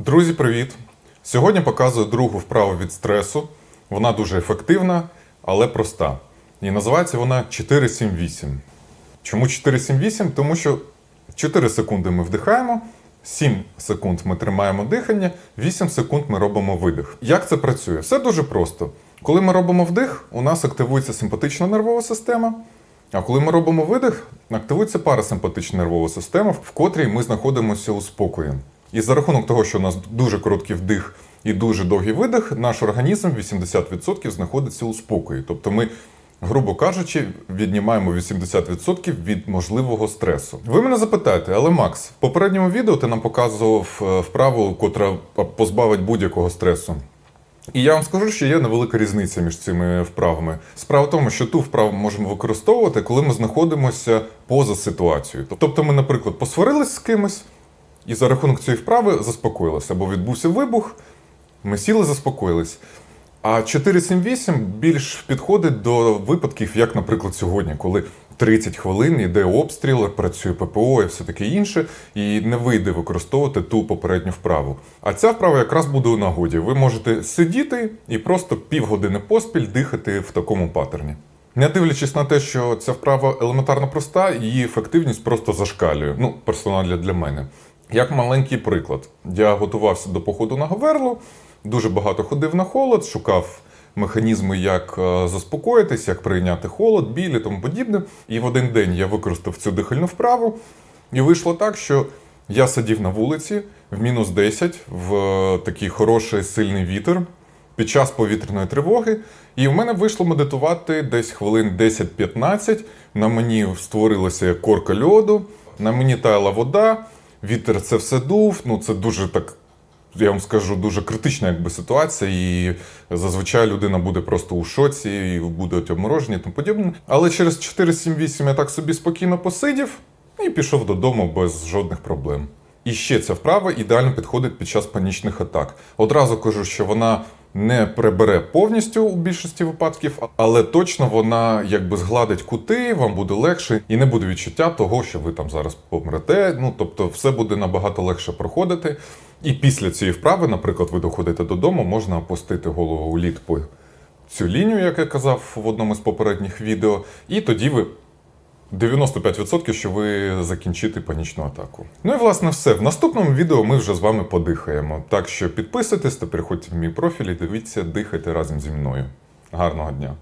Друзі, привіт! Сьогодні показую другу вправу від стресу. Вона дуже ефективна, але проста. І називається вона 478. Чому 478? Тому що 4 секунди ми вдихаємо, 7 секунд ми тримаємо дихання, 8 секунд ми робимо видих. Як це працює? Все дуже просто. Коли ми робимо вдих, у нас активується симпатична нервова система. А коли ми робимо видих, активується парасимпатична нервова система, в котрій ми знаходимося у спокої. І за рахунок того, що у нас дуже короткий вдих і дуже довгий видих, наш організм 80% знаходиться у спокої. Тобто ми, грубо кажучи, віднімаємо 80% від можливого стресу. Ви мене запитаєте, але Макс, в попередньому відео ти нам показував е, вправу, котра позбавить будь-якого стресу. І я вам скажу, що є невелика різниця між цими вправами. Справа в тому, що ту вправу можемо використовувати, коли ми знаходимося поза ситуацією. Тобто, ми, наприклад, посварились з кимось, і за рахунок цієї вправи заспокоїлися, або відбувся вибух, ми сіли, заспокоїлись. А 478 більш підходить до випадків, як, наприклад, сьогодні, коли 30 хвилин йде обстріл, працює ППО і все таке інше, і не вийде використовувати ту попередню вправу. А ця вправа якраз буде у нагоді. Ви можете сидіти і просто півгодини поспіль дихати в такому паттерні. Не дивлячись на те, що ця вправа елементарно проста, її ефективність просто зашкалює. Ну, персонально для мене. Як маленький приклад, я готувався до походу на Говерлу, дуже багато ходив на холод, шукав механізми, як е, заспокоїтись, як прийняти холод, біль і тому подібне. І в один день я використав цю дихальну вправу, і вийшло так, що я сидів на вулиці в мінус 10 в е, такий хороший сильний вітер під час повітряної тривоги. І в мене вийшло медитувати десь хвилин 10-15. На мені створилася корка льоду, на мені таяла вода, вітер це все дув. Ну це дуже так. Я вам скажу дуже критична якби ситуація, і зазвичай людина буде просто у шоці, і буде обморожені тому подібне. Але через 4-7-8 я так собі спокійно посидів і пішов додому без жодних проблем. І ще ця вправа ідеально підходить під час панічних атак. Одразу кажу, що вона не прибере повністю у більшості випадків, але точно вона якби згладить кути, вам буде легше і не буде відчуття того, що ви там зараз помрете. Ну тобто, все буде набагато легше проходити. І після цієї вправи, наприклад, ви доходите додому, можна опустити голову у лід по цю лінію, як я казав в одному з попередніх відео, і тоді ви 95% що ви закінчите панічну атаку. Ну і власне все. В наступному відео ми вже з вами подихаємо. Так що підписуйтесь та переходьте в мій профіль і дивіться, дихайте разом зі мною. Гарного дня!